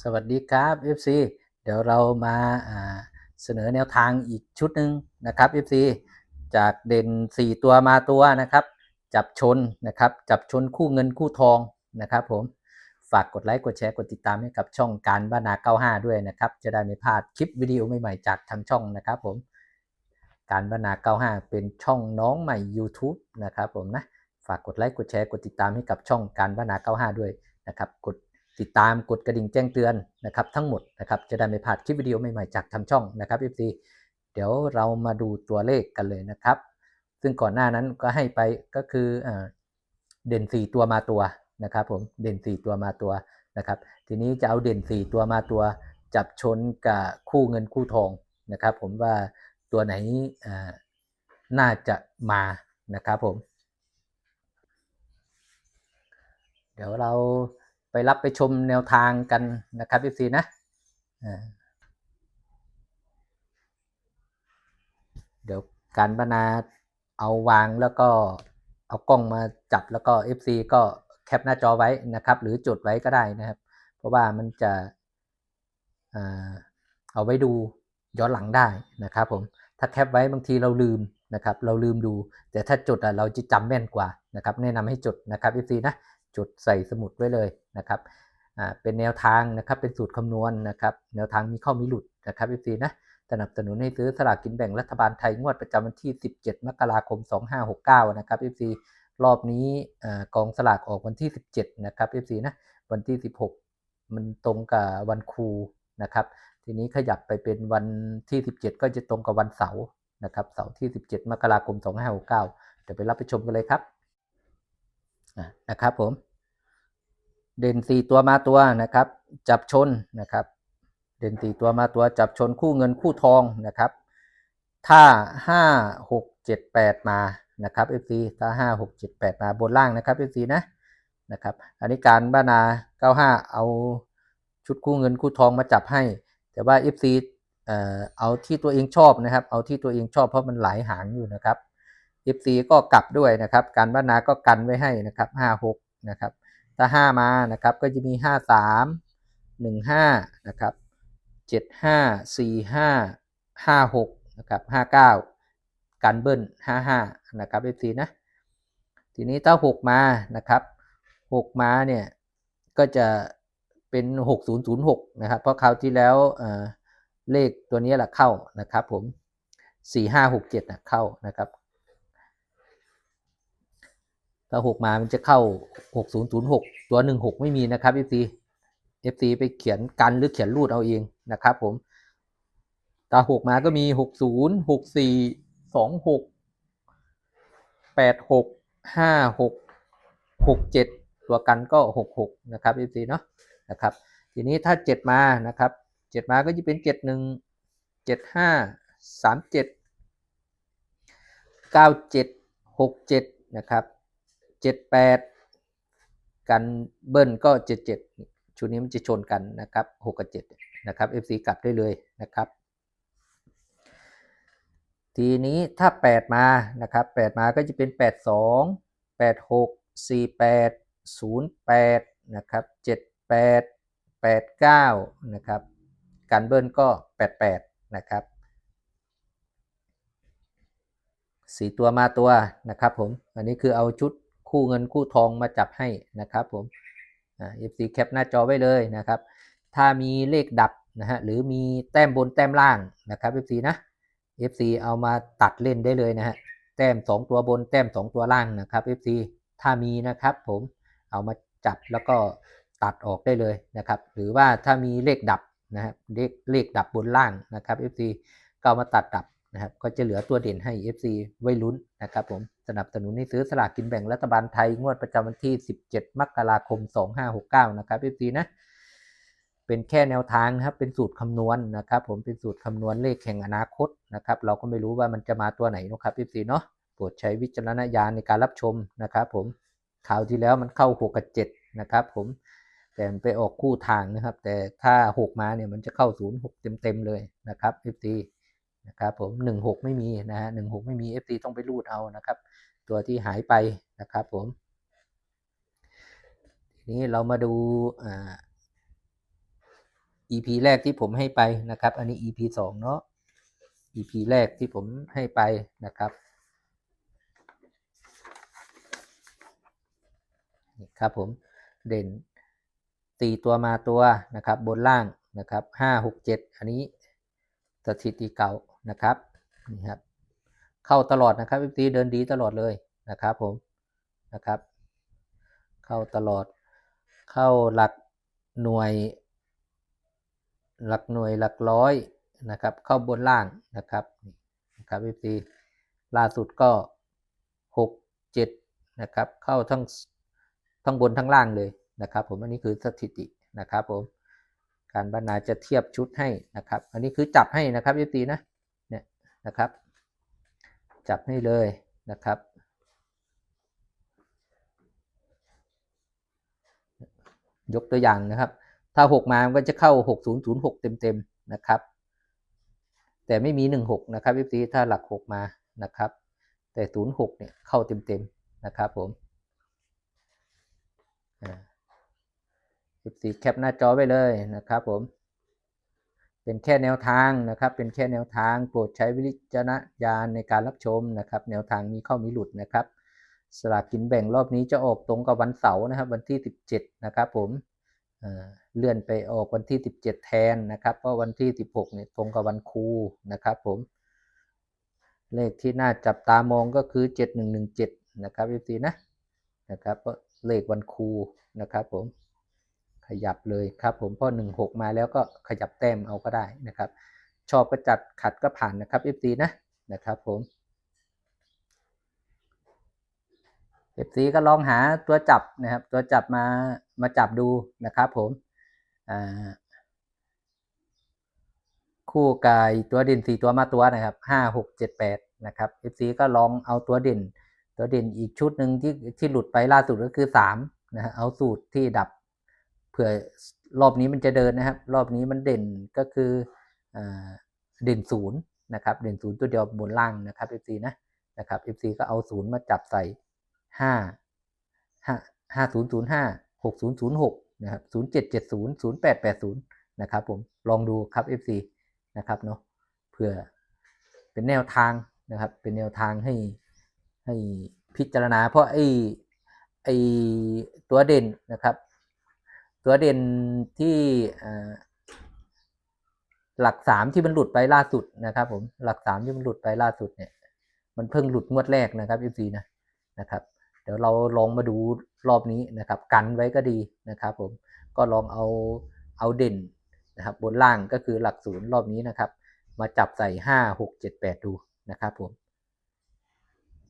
สวัสดีครับ FC เดี๋ยวเรามาเสนอแนวทางอีกชุดหนึ่งนะครับ FC จากเด่น 4 ตัวมาตัวนะครับ จับชนนะครับ จับชนคู่เงินคู่ทองนะครับผมฝากกดไลค์กดแชร์กดติดตามให้กับช่องการบ้านนา 95 ด้วยนะครับ จะได้ไม่พลาดคลิปวิดีโอใหม่ๆจากทางช่องนะครับผมการบ้านนา 95 เป็นช่องน้องใหม่ YouTube นะครับผมนะฝากกดไลค์กดแชร์กดติดตามให้กับช่องการบ้านนา 95 ด้วยนะครับกด ติดตามกดกระดิ่งแจ้งเตือนนะครับทั้งหมดนะครับจะได้ไม่พลาดคลิปวิดีโอใหม่ๆจากทางช่องนะครับ FC เดี๋ยวเรามาดูตัวเลขกันเลยนะครับ ซึ่งก่อนหน้านั้นก็ให้ไปก็คืออ่าเด่น 4 ตัวมาตัวนะครับผมเด่น 4 ตัวมาตัวนะครับ ทีนี้จะเอาเด่น 4 ตัวมาตัว จับชนกับคู่เงินคู่ทองนะครับ ผมว่าตัวไหนน่าจะมานะครับผม เดี๋ยวเรา ไปรับไปชมแนวทางกันนะครับ FC นะเดี๋ยวการบรรณาเอาวางแล้วก็เอากล้องมาจับแล้วก็ FC ก็แคปหน้าจอไว้นะครับ หรือจดไว้ก็ได้นะครับ เพราะว่ามันจะเอาไว้ดูย้อนหลังได้นะครับผมถ้าแคปไว้บางทีเราลืมนะครับ เราลืมดู แต่ถ้าจดอะเราจะจำแม่นกว่านะครับ แนะนำให้จดนะครับ FC นะ จดใส่สมุดไว้เลยนะครับเป็นแนวทางนะครับเป็นสูตรคำนวณนะครับแนวทางมีข้ามีหลุดนะครับ FC นะสนับสนุนให้ซื้อสลากกินแบ่งรัฐบาลไทยงวดประจำวันที่ 17 มกราคม 2569 นะครับ FC รอบนี้กองสลากออกวันที่ 17 นะครับ FC นะ วันที่ 16 มันตรงกับวันครูนะครับ ทีนี้ขยับไปเป็นวันที่ 17 ก็จะตรงกับวันเสาร์นะครับ เสาร์ที่ 17 มกราคม 2569 เดี๋ยวไปรับไปชมกันเลยครับ นะครับผม เด่น 4 ตัวมาตัวนะครับ จับชนนะครับ เด่น 4 ตัวมาตัวจับชนคู่เงินคู่ทองนะครับ ถ้า 5 6 7 8 มานะครับ FC ถ้า 5 6 7 8 มาบนล่างนะครับ FC นะนะครับอันนี้การบ้านา 95 เอาชุดคู่เงินคู่ทองมาจับให้ แต่ว่า FC เอ่อเอาที่ตัวเองชอบนะครับ เอาที่ตัวเองชอบเพราะมันหลายหางอยู่นะครับ FC ก็กลับด้วยนะครับ การบ้านนาก็กันไว้ให้นะครับ56นะครับถ้า 5 มานะครับก็จะมี 53 15นะครับ75 45 56นะครับ59 กันเบิ้ล55นะครับ FC นะทีนี้ถ้า 6 มานะครับ6มาเนี่ยก็จะเป็น 6006นะครับเพราะคราวที่แล้วเเลขตัวนี้แหละเข้านะครับผม 4567นะเข้านะครับ ถ้าหกมามันจะเข้าหกศูนย์ศูนย์หกตัวหนึ่งหกไม่มีนะครับเอฟซีฟซีไปเขียนกันหรือเขียนรูดเอาเองนะครับผมตาหกมาก็มีหกศูนย์หกสี่สองหกแปดหกห้าหกหกเจ็ดตัวกันก็หกหกนะครับเอฟซีเนาะนะครับทีนี้ถ้าเจ็ดมานะครับเจ็ดมาก็จะเป็นเจ็ดหนึ่งเจ็ดห้าสามเจ็ดเก้าเจ็ดหกเจ็ดนะครับ 78กันเบิ้ลก็77ชุดนี้มันจะชนกันนะครับ6กับ7นะครับ FC กลับได้เลยนะครับ ทีนี้ถ้า 8 มานะครับ 8 มาก็จะเป็น 82 86 48 08นะครับ78 89นะครับกันเบิ้ลก็ 88 นะครับสี่ตัวมาตัวนะครับผม อันนี้คือเอาชุด คู่เงินคู่ทองมาจับให้นะครับผมอ่า FC แคปหน้าจอไว้เลยนะครับ ถ้ามีเลขดับนะฮะหรือมีแต้มบนแต้มล่างนะครับ FC นะ FC เอามาตัดเล่นได้เลยนะฮะแต้ม 2 ตัวบนแต้ม 2 ตัวล่างนะครับ FC ถ้ามีนะครับผมเอามาจับแล้วก็ตัดออกได้เลยนะครับ หรือว่าถ้ามีเลขดับนะฮะเลขเลขดับบนล่างนะครับ FC ก็ามาตัดดับนะครับ ก็จะเหลือตัวเด่นให้ FC ไว้ลุ้นนะครับผม สนับสนุนให้ซื้อสลากกินแบ่งรัฐบาลไทย งวดประจำวันที่ 17 มกราคม 2569 นะครับ FC นะเป็นแค่แนวทางนะครับเป็นสูตรคำนวณนะครับ ผมเป็นสูตรคำนวณเลขแห่งอนาคตนะครับ เราก็ไม่รู้ว่ามันจะมาตัวไหนนะครับ FC เนาะโปรดใช้วิจารณญาณในการรับชมนะครับ ผมข่าวที่แล้วมันเข้า6กับ7นะครับ ผมแต่มันไปออกคู่ทางนะครับ แต่ถ้า 6 มาเนี่ยมันจะเข้า 0 6 เต็มๆเลยนะครับ FC นะครับผม 16 ไม่มีนะฮะ16 ไม่มี FC ต้องไปรูดเอานะครับ ตัวที่หายไปนะครับผม ทีนี้เรามาดูอ่า EP แรกที่ผมให้ไปนะครับ อันนี้ EP สองเนาะ EP แรกที่ผมให้ไปนะครับนี่ครับผมเด่นตีตัวมาตัวนะครับบนล่างนะครับห้าหกเจ็ดอันนี้สถิติเก่า นะครับนี่ครับเข้าตลอดนะครับวิตีเดินดีตลอดเลยนะครับผมนะครับ เข้าตลอดเข้าหลักหน่วย หลักหน่วยหลักร้อยนะครับเข้าบนล่างนะครับนี่นะครับวิตีล่าสุดก็หกเจ็ดนะครับเข้าทั้งทั้งบนทั้งล่างเลยนะครับผมอันนี้คือสถิตินะครับผมการบรรณาจะเทียบชุดให้นะครับ อันนี้คือจับให้นะครับวิตีนะ นะครับ จับให้เลยนะครับ ยกตัวอย่างนะครับ ถ้า 6 มา มันก็จะเข้า 6006 เต็มๆนะครับ แต่ไม่มี 16 นะครับพี่ตีถ้าหลัก 6 มานะครับ แต่ 06 เนี่ยเข้าเต็มๆนะครับผมพี่ตีแคปหน้าจอไว้เลยนะครับผม เป็นแค่แนวทางนะครับ เป็นแค่แนวทางโปรดใช้วิจารณญาณในการรับชมนะครับ แนวทางมีเข้ามีหลุดนะครับ สลากกินแบ่งรอบนี้จะออกตรงกับวันเสาร์นะครับ วันที่ 17 นะครับผมเเลื่อนไปออกวันที่ 17 แทนนะครับเพราะวันที่ 16เนี่ยตรงกับวันครูนะครับผม เลขที่น่าจับตามองก็คือ 7117 นะครับพี่ตีนะ นะครับเลขวันครูนะครับผม ยับเลยครับผมพราะ16 มาแล้วก็ขยับแต้มเอาก็ได้นะครับ ชอบก็จัดขัดก็ผ่านนะครับ FT นะนะครับผม FC ก็ลองหาตัวจับนะครับ ตัวจับมามาจับดูนะครับผมคู่กายตัวเด่นสี่ตัวมาตัวนะครับห้าหกเจ็ดแปดนะครับ FC ก็ลองเอาตัวเด่น ตัวเด่นอีกชุดหนึ่งที่ที่หลุดไปล่าสุดก็คือสามนะฮะเอาสูตรที่ดับ เผื่อรอบนี้มันจะเดินนะครับ รอบนี้มันเด่นก็คือเด่นศูนย์นะครับ เด่นศูนย์ตัวเดียวบนล่างนะครับ FC นะนะครับ FC ก็เอาศูนย์มาจับใส่ห้าห้าห้าศูนย์ศูนย์ห้าหกศูนย์ศูนย์หกนะครับศูนย์เจ็ดเจ็ดศูนย์ศูนย์แปดแปดศูนย์นะครับผมลองดูครับ FC นะครับเนาะเพื่อเป็นแนวทางนะครับ เป็นแนวทางให้ให้พิจารณาเพราะไอ้ไอ้ตัวเด่นนะครับ ตัวเด่นที่หลักสามที่มันหลุดไปล่าสุดนะครับ ผมหลักสามที่มันหลุดไปล่าสุดเนี่ย มันเพิ่งหลุดงวดแรกนะครับ FC นะนะครับ เดี๋ยวเราลองมาดูรอบนี้นะครับ กันไว้ก็ดีนะครับ ผมก็ลองเอาเอาเด่นนะครับ บนล่างก็คือหลักศูนย์รอบนี้นะครับ มาจับใส่ห้าหกเจ็ดแปดดูนะครับ ผม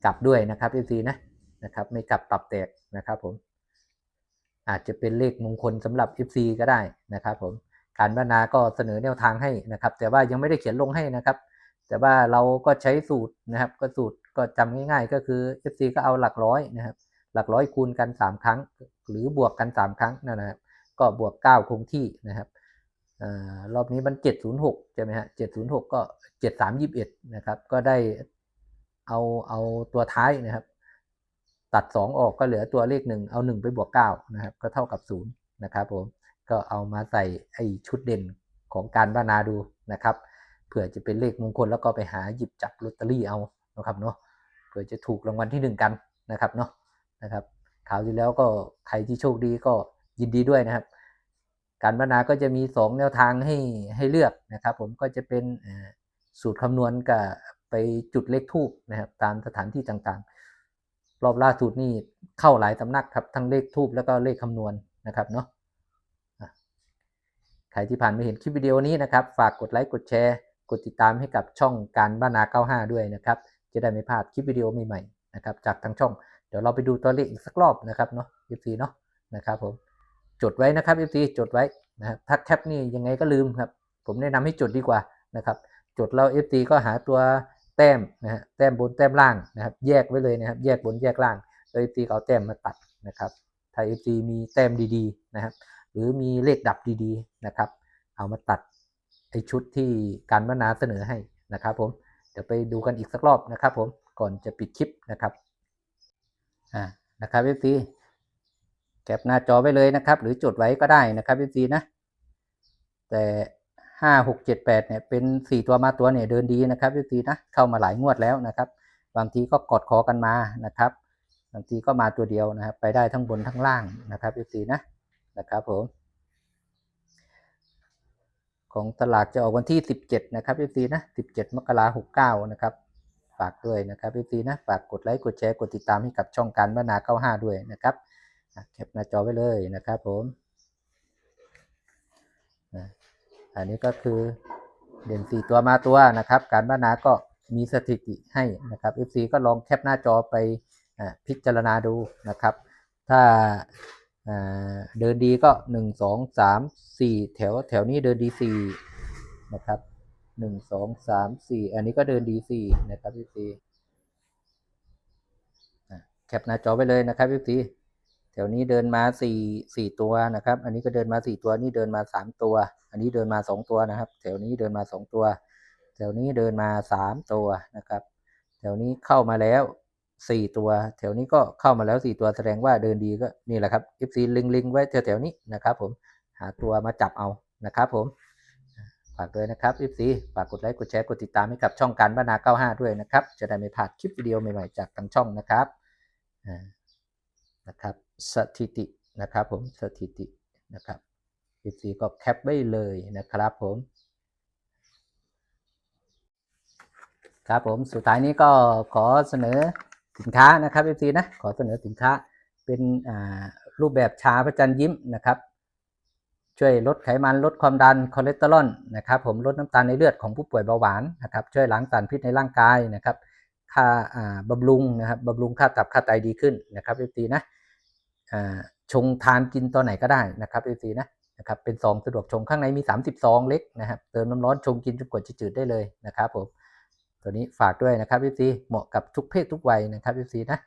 กลับด้วยนะครับ FC นะนะครับ ไม่กลับตับแตกนะครับ ผม อาจจะเป็นเลขมงคลสำหรับ FC ก็ได้นะครับผมการบรรณาก็เสนอแนวทางให้นะครับ แต่ว่ายังไม่ได้เขียนลงให้นะครับ แต่ว่าเราก็ใช้สูตรนะครับ ก็สูตรก็จำง่ายๆ ก็คือ FC ก็เอาหลักร้อยนะครับ หลักร้อยคูณกัน 3 ครั้ง หรือบวกกัน 3 ครั้งนั่นนะครับ ก็บวก 9 คงที่นะครับอรอบนี้มัน 706 ใช่ไหมฮะ 706 ก็ 7321 นะครับ ก็ได้เอาเอาตัวท้ายนะครับ ตัด 2 ออกก็เหลือตัวเลข 1 เอา 1 ไปบวก9นะครับก็เท่ากับ0นะครับผมก็เอามาใส่ไอชุดเด่นของการบรรณาดูนะครับเผื่อจะเป็นเลขมงคลแล้วก็ไปหาหยิบจับลอตเตอรี่เอานะครับเนาะเผื่อจะถูกรางวัลที่หนึ่งกันนะครับเนาะนะครับข่าวที่แล้วก็ใครที่โชคดีก็ยินดีด้วยนะครับ การบรรณาก็จะมี 2 แนวทางให้ให้เลือกนะครับผมก็จะเป็นสูตรคำนวณกับไปจุดเลขทูบนะครับตามสถานที่ต่างๆ รอบล่าสุดนี่เข้าหลายสำนักครับทั้งเลขทูบแล้วก็เลขคำนวณนะครับเนาะใครที่ผ่านมาเห็นคลิปวิดีโอนี้นะครับฝากกดไลค์กดแชร์กดติดตามให้กับช่องการบ้านา 95 ด้วยนะครับ จะได้ไม่พลาดคลิปวิดีโอใหม่ๆนะครับจากทางช่อง เดี๋ยวเราไปดูตัวเลขอีกสักรอบนะครับเนาะ FC เนาะนะครับผมจดไว้นะครับ FC จดไว้นะครับถ้าแคปนี่ยังไงก็ลืมครับ ผมแนะนำให้จดดีกว่านะครับ จดแล้ว FC ก็หาตัว แต้มนะฮะแต้มบนแต้มล่างนะครับ แยกไว้เลยนะครับ แยกบนแยกล่างแล้ว FC เอาแต้มมาตัดนะครับถ้า FC มีแต้มดีๆนะครับ หรือมีเลขดับดีๆนะครับ เอามาตัดไอชุดที่การบรรณาเสนอให้นะครับผมเดี๋ยวไปดูกันอีกสักรอบนะครับผมก่อนจะปิดคลิปนะครับอ่านะครับพี่ซีแคปหน้าจอไว้เลยนะครับ หรือจดไว้ก็ได้นะครับพี่ซีนะแแต่ ห้าหกเจ็ดแปดเนี่ยเป็นสี่ตัวมาตัวเนี่ยเดินดีนะครับพี่ซีนะเข้ามาหลายงวดแล้วนะครับ บางทีก็กอดคอกันมานะครับ บางทีก็มาตัวเดียวนะครับ ไปได้ทั้งบนทั้งล่างนะครับพี่ซีนะนะครับผมของตลาดจะออกวันที่ 17 นะครับพี่ซีนะ 17 มกราคม69นะครับ ฝากด้วยนะครับพี่ซีนะ ฝากกดไลค์ กดแชร์ กดติดตามให้กับช่องการบรรณา95 ด้วยนะครับแคปหน้าจอไว้เลยนะครับผมอะ อันนี้ก็คือเด่น 4 ตัวมาตัวนะครับ การบรรณาก็มีสถิติให้นะครับ FC ก็ลองแคปหน้าจอไปอพิจารณาดูนะครับ ถ้าเดินดีก็หนึ่งสองสามสี่แถวแถวนี้เดินดีสี่นะครับหนึ่งสองสามสี่อันนี้ก็เดินดีสี่นะครับพี่ซีแคปหน้าจอไปเลยนะครับพี่ซี แถวนี้เดินมาสี่สี่ตัวนะครับ อันนี้ก็เดินมาสี่ตัว นี่เดินมาสามตัว อันนี้เดินมาสองตัวนะครับ แถวนี้เดินมาสองตัว แถวนี้เดินมาสามตัวนะครับ แถวนี้เข้ามาแล้วสี่ตัว แถวนี้ก็เข้ามาแล้วสี่ตัว แสดงว่าเดินดีก็นี่แหละครับ FC ลิงลิงไว้แถวๆนี้นะครับผม หาตัวมาจับเอานะครับผม ฝากด้วยนะครับ FC ฝากกดไลค์ กดแชร์ กดติดตามให้กับช่องการบ้านา 95 ด้วยนะครับ จะได้ไม่พลาดคลิปวิดีโอใหม่ๆจากทางช่องนะครับ นะครับ สถิตินะครับผมสถิตินะครับ FC ก็แคปไว้เลยนะครับผมครับผมสุดท้ายนี้ก็ขอเสนอสินค้านะครับ FC นะขอเสนอสินค้าเป็นรูปแบบชาพระจันทร์ยิ้มนะครับ ช่วยลดไขมันลดความดันคอเลสเตอรอลนะครับ ผมลดน้ำตาลในเลือดของผู้ป่วยเบาหวานนะครับ ช่วยล้างสารพิษในร่างกายนะครับ ค่าบำรุงนะครับบำรุงค่าตับค่าไตดีขึ้นนะครับ FC นะ ชงทานกินตอนไหนก็ได้นะครับ FC นะนะครับเป็นซองสะดวกชงข้างในมี 30ซองเล็กนะครับเติมน้ำร้อนชงกินจนกว่าจะจืดได้เลยนะครับผมตัวนี้ฝากด้วยนะครับพี่ซีเหมาะกับทุกเพศทุกวัยนะครับพี่ซีนะ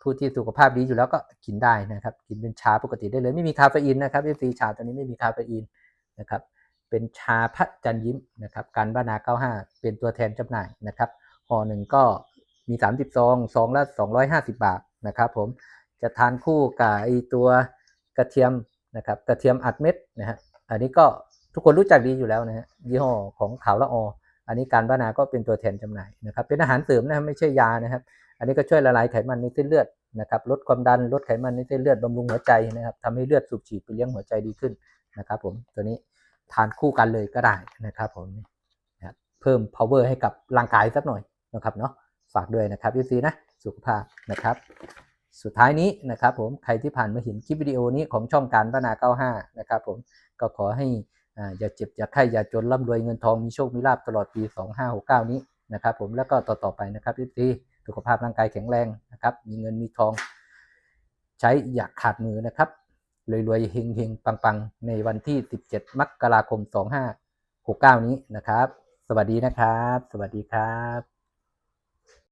ผู้ที่สุขภาพดีอยู่แล้วก็กินได้นะครับ กินเป็นชาปกติได้เลยไม่มีคาเฟอีนนะครับพี่ซีชาตัวนี้ไม่มีคาเฟอีนนะครับเป็นชาพระจันยิ้มนะครับการบ้านา 95 เป็นตัวแทนจำหน่ายนะครับห่อหนึ่งก็มี 30ซองซองละ 250 บาทนะครับผม จะทานคู่กับไอตัวกระเทียมนะครับกระเทียมอัดเม็ดนะฮะอันนี้ก็ทุกคนรู้จักดีอยู่แล้วนะฮะยี่ห้อของขาวละอออันนี้การบ้านาก็เป็นตัวแทนจำหน่ายนะครับเป็นอาหารเสริมนะครับไม่ใช่ยานะครับ อันนี้ก็ช่วยละลายไขมันในเส้นเลือดนะครับลดความดันลดไขมันในเส้นเลือดบำรุงหัวใจนะครับทำให้เลือดสูบฉีดไปเลี้ยงหัวใจดีขึ้นนะครับผมตัวนี้ทานคู่กันเลยก็ได้นะครับผมนะเพิ่ม power ให้กับร่างกายสักหน่อยนะครับเนาะฝากด้วยนะครับพี่ซีนะสุขภาพนะครับ สุดท้ายนี้นะครับผมใครที่ผ่านมาเห็นคลิปวิดีโอนี้ของช่องการบ้านา 95 นะครับผมก็ขอให้อย่าเจ็บอย่าไข้อย่าจนร่ำรวยเงินทองมีโชคมีลาภตลอดปี 2569 นี้นะครับผมแล้วก็ต่อๆไปนะครับพี่ซีสุขภาพร่างกายแข็งแรงนะครับมีเงินมีทอง ใช้อย่าขาดมือนะครับรวยๆเฮงๆปังๆ ในวันที่ 17 มกราคม 2569 นี้นะครับ สวัสดีนะครับ สวัสดีครับ